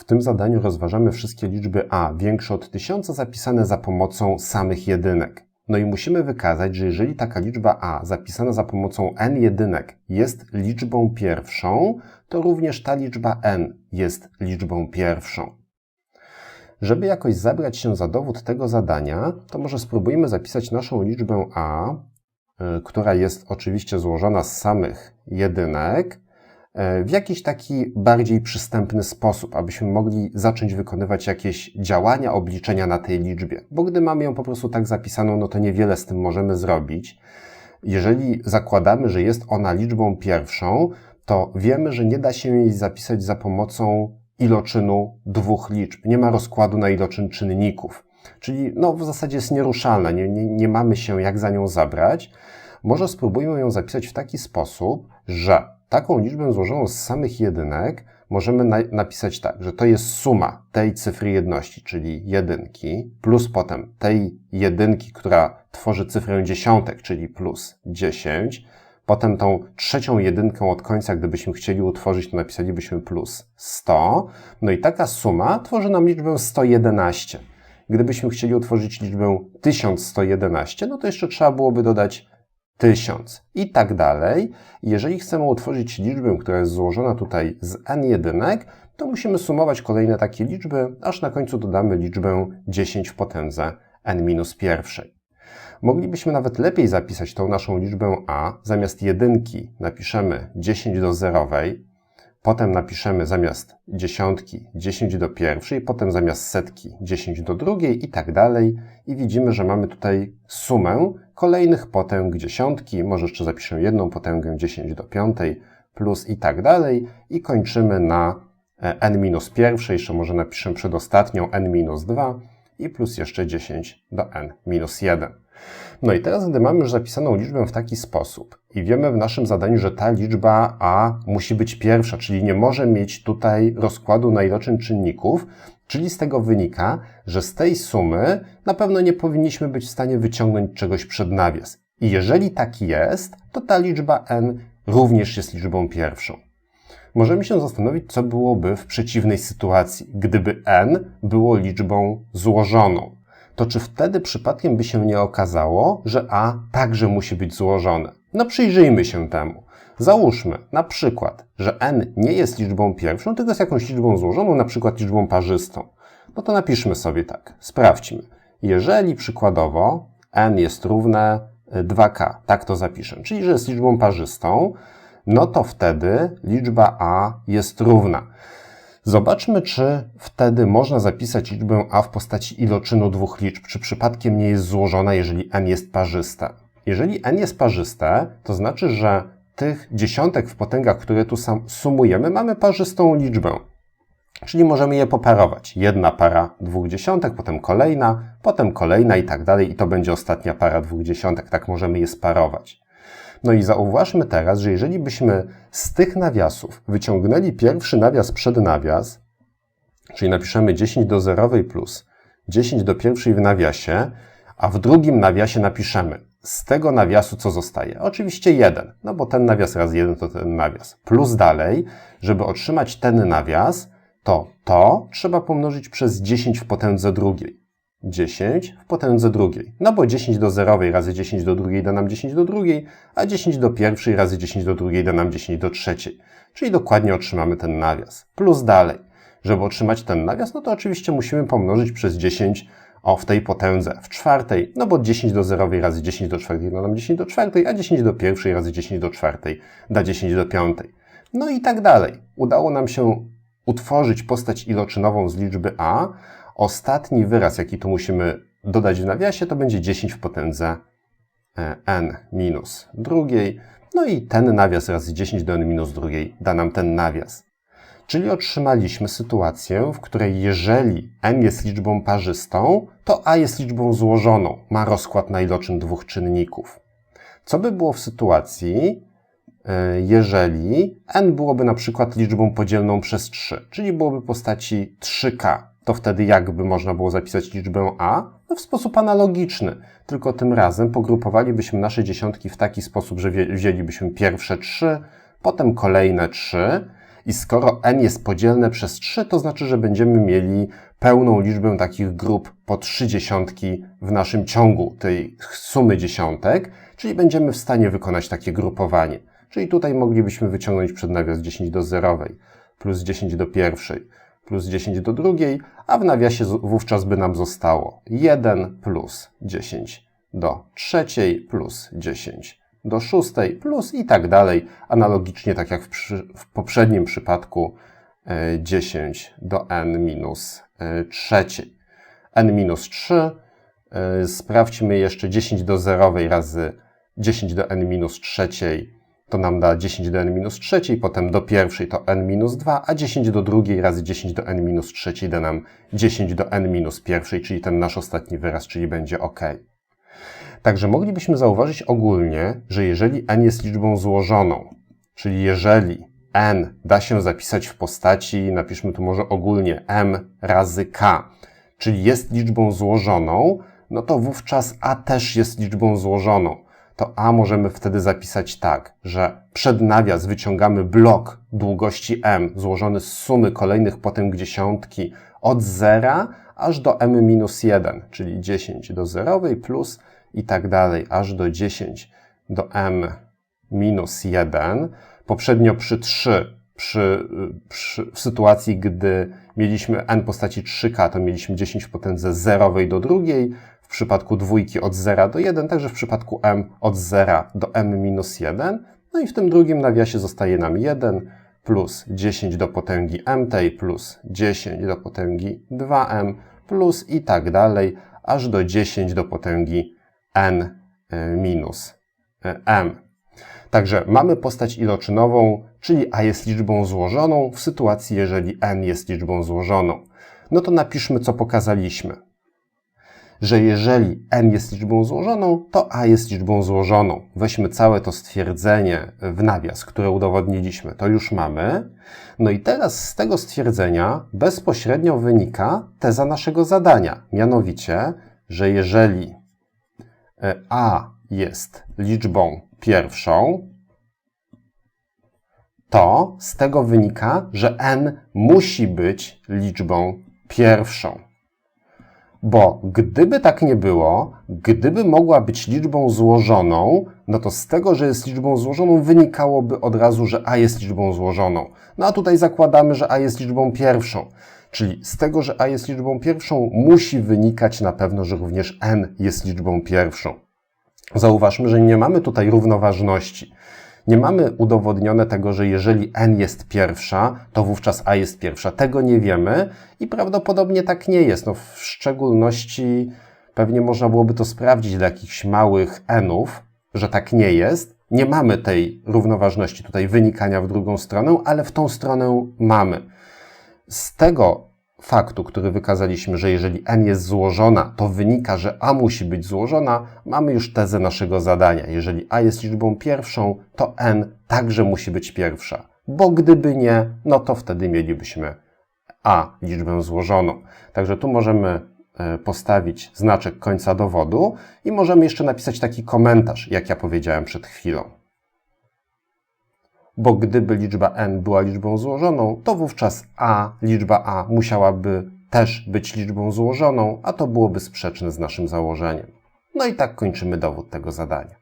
W tym zadaniu rozważamy wszystkie liczby a większe od 1000 zapisane za pomocą samych jedynek. No i musimy wykazać, że jeżeli taka liczba a zapisana za pomocą n jedynek jest liczbą pierwszą, to również ta liczba n jest liczbą pierwszą. Żeby jakoś zabrać się za dowód tego zadania, to może spróbujmy zapisać naszą liczbę a, y, która jest oczywiście złożona z samych jedynek, w jakiś taki bardziej przystępny sposób, abyśmy mogli zacząć wykonywać jakieś działania, obliczenia na tej liczbie. Bo gdy mamy ją po prostu tak zapisaną, no to niewiele z tym możemy zrobić. Jeżeli zakładamy, że jest ona liczbą pierwszą, to wiemy, że nie da się jej zapisać za pomocą iloczynu dwóch liczb. Nie ma rozkładu na iloczyn czynników. Czyli no, w zasadzie jest nieruszalna, nie, nie, nie mamy się jak za nią zabrać. Może spróbujmy ją zapisać w taki sposób, że taką liczbę złożoną z samych jedynek możemy na napisać tak, że to jest suma tej cyfry jedności, czyli jedynki, plus potem tej jedynki, która tworzy cyfrę dziesiątek, czyli plus 10, Potem tą trzecią jedynkę od końca, gdybyśmy chcieli utworzyć, to napisalibyśmy plus 100. No i taka suma tworzy nam liczbę 111. Gdybyśmy chcieli utworzyć liczbę 1111, no to jeszcze trzeba byłoby dodać 1000 i tak dalej. Jeżeli chcemy utworzyć liczbę, która jest złożona tutaj z n jedynek, to musimy sumować kolejne takie liczby, aż na końcu dodamy liczbę 10 w potędze n minus pierwszej. Moglibyśmy nawet lepiej zapisać tą naszą liczbę a. Zamiast jedynki napiszemy 10 do zerowej, potem napiszemy zamiast dziesiątki 10 do pierwszej, potem zamiast setki 10 do drugiej i tak dalej. I widzimy, że mamy tutaj sumę kolejnych potęg dziesiątki, może jeszcze zapiszę jedną potęgę 10 do piątej, plus i tak dalej. I kończymy na e, n minus pierwszej, jeszcze może napiszę przedostatnią n minus 2 i plus jeszcze 10 do n minus 1. No i teraz, gdy mamy już zapisaną liczbę w taki sposób i wiemy w naszym zadaniu, że ta liczba a musi być pierwsza, czyli nie może mieć tutaj rozkładu na iloczyn czynników, czyli z tego wynika, że z tej sumy na pewno nie powinniśmy być w stanie wyciągnąć czegoś przed nawias. I jeżeli tak jest, to ta liczba n również jest liczbą pierwszą. Możemy się zastanowić, co byłoby w przeciwnej sytuacji, gdyby n było liczbą złożoną to czy wtedy przypadkiem by się nie okazało, że A także musi być złożone? No przyjrzyjmy się temu. Załóżmy na przykład, że n nie jest liczbą pierwszą, tylko jest jakąś liczbą złożoną, na przykład liczbą parzystą. No to napiszmy sobie tak. Sprawdźmy. Jeżeli przykładowo n jest równe 2k, tak to zapiszę, czyli że jest liczbą parzystą, no to wtedy liczba a jest równa. Zobaczmy, czy wtedy można zapisać liczbę a w postaci iloczynu dwóch liczb, czy przypadkiem nie jest złożona, jeżeli n jest parzyste. Jeżeli n jest parzyste, to znaczy, że tych dziesiątek w potęgach, które tu sumujemy, mamy parzystą liczbę. Czyli możemy je poparować. Jedna para dwóch dziesiątek, potem kolejna, potem kolejna i tak dalej, i to będzie ostatnia para dwóch dziesiątek. Tak możemy je sparować. No i zauważmy teraz, że jeżeli byśmy z tych nawiasów wyciągnęli pierwszy nawias przed nawias, czyli napiszemy 10 do zerowej plus 10 do pierwszej w nawiasie, a w drugim nawiasie napiszemy z tego nawiasu co zostaje? Oczywiście jeden, no bo ten nawias raz jeden to ten nawias. Plus dalej, żeby otrzymać ten nawias, to to trzeba pomnożyć przez 10 w potędze drugiej. 10 w potędze drugiej. No bo 10 do zerowej razy 10 do drugiej da nam 10 do drugiej, a 10 do pierwszej razy 10 do drugiej da nam 10 do trzeciej. Czyli dokładnie otrzymamy ten nawias. Plus dalej. Żeby otrzymać ten nawias, no to oczywiście musimy pomnożyć przez 10 o w tej potędze w czwartej, no bo 10 do zerowej razy 10 do czwartej da nam 10 do czwartej, a 10 do pierwszej razy 10 do czwartej da 10 do piątej. No i tak dalej. Udało nam się utworzyć postać iloczynową z liczby a, Ostatni wyraz, jaki tu musimy dodać w nawiasie, to będzie 10 w potędze e, n minus drugiej. No i ten nawias razy 10 do n minus drugiej da nam ten nawias. Czyli otrzymaliśmy sytuację, w której jeżeli n jest liczbą parzystą, to a jest liczbą złożoną, ma rozkład na iloczyn dwóch czynników. Co by było w sytuacji, e, jeżeli n byłoby na przykład liczbą podzielną przez 3, czyli byłoby postaci 3k, to wtedy jakby można było zapisać liczbę a? No w sposób analogiczny, tylko tym razem pogrupowalibyśmy nasze dziesiątki w taki sposób, że wzięlibyśmy pierwsze trzy, potem kolejne trzy I skoro n jest podzielne przez 3, to znaczy, że będziemy mieli pełną liczbę takich grup po 3 dziesiątki w naszym ciągu tej sumy dziesiątek, czyli będziemy w stanie wykonać takie grupowanie. Czyli tutaj moglibyśmy wyciągnąć przed nawias 10 do zerowej, plus 10 do pierwszej, plus 10 do drugiej, a w nawiasie wówczas by nam zostało 1 plus 10 do trzeciej, plus 10 do szóstej, plus i tak dalej. Analogicznie, tak jak w, przy, w poprzednim przypadku, 10 e, do n minus e, trzeciej. n minus 3. E, sprawdźmy jeszcze 10 do zerowej razy 10 do n minus trzeciej to nam da 10 do n minus trzeciej, potem do pierwszej to n minus 2, a 10 do drugiej razy 10 do n minus trzeciej da nam 10 do n minus pierwszej, czyli ten nasz ostatni wyraz, czyli będzie ok. Także moglibyśmy zauważyć ogólnie, że jeżeli n jest liczbą złożoną, czyli jeżeli n da się zapisać w postaci, napiszmy tu może ogólnie m razy k, czyli jest liczbą złożoną, no to wówczas a też jest liczbą złożoną to A możemy wtedy zapisać tak, że przed nawias wyciągamy blok długości m złożony z sumy kolejnych potęg dziesiątki od 0 aż do m minus 1, czyli 10 do zerowej plus i tak dalej, aż do 10 do m minus 1. Poprzednio przy 3, przy, przy, w sytuacji, gdy mieliśmy n postaci 3k, to mieliśmy 10 w potędze zerowej do drugiej, w przypadku dwójki od 0 do 1, także w przypadku m od 0 do m minus 1. No i w tym drugim nawiasie zostaje nam 1 plus 10 do potęgi m tej plus 10 do potęgi 2m plus i tak dalej, aż do 10 do potęgi n e, minus e, m. Także mamy postać iloczynową, czyli a jest liczbą złożoną w sytuacji, jeżeli n jest liczbą złożoną. No to napiszmy, co pokazaliśmy że jeżeli n jest liczbą złożoną, to a jest liczbą złożoną. Weźmy całe to stwierdzenie w nawias, które udowodniliśmy. To już mamy. No i teraz z tego stwierdzenia bezpośrednio wynika teza naszego zadania. Mianowicie, że jeżeli e, a jest liczbą pierwszą, to z tego wynika, że n musi być liczbą pierwszą. Bo gdyby tak nie było, gdyby mogła być liczbą złożoną, no to z tego, że jest liczbą złożoną, wynikałoby od razu, że a jest liczbą złożoną. No a tutaj zakładamy, że a jest liczbą pierwszą. Czyli z tego, że a jest liczbą pierwszą, musi wynikać na pewno, że również n jest liczbą pierwszą. Zauważmy, że nie mamy tutaj równoważności. Nie mamy udowodnione tego, że jeżeli n jest pierwsza, to wówczas a jest pierwsza. Tego nie wiemy i prawdopodobnie tak nie jest. No, w szczególności pewnie można byłoby to sprawdzić dla jakichś małych nów, że tak nie jest. Nie mamy tej równoważności tutaj wynikania w drugą stronę, ale w tą stronę mamy. Z tego faktu, który wykazaliśmy, że jeżeli n jest złożona, to wynika, że a musi być złożona, mamy już tezę naszego zadania. Jeżeli a jest liczbą pierwszą, to n także musi być pierwsza. Bo gdyby nie, no to wtedy mielibyśmy a liczbę złożoną. Także tu możemy e, postawić znaczek końca dowodu i możemy jeszcze napisać taki komentarz, jak ja powiedziałem przed chwilą bo gdyby liczba n była liczbą złożoną, to wówczas a, liczba a musiałaby też być liczbą złożoną, a to byłoby sprzeczne z naszym założeniem. No i tak kończymy dowód tego zadania.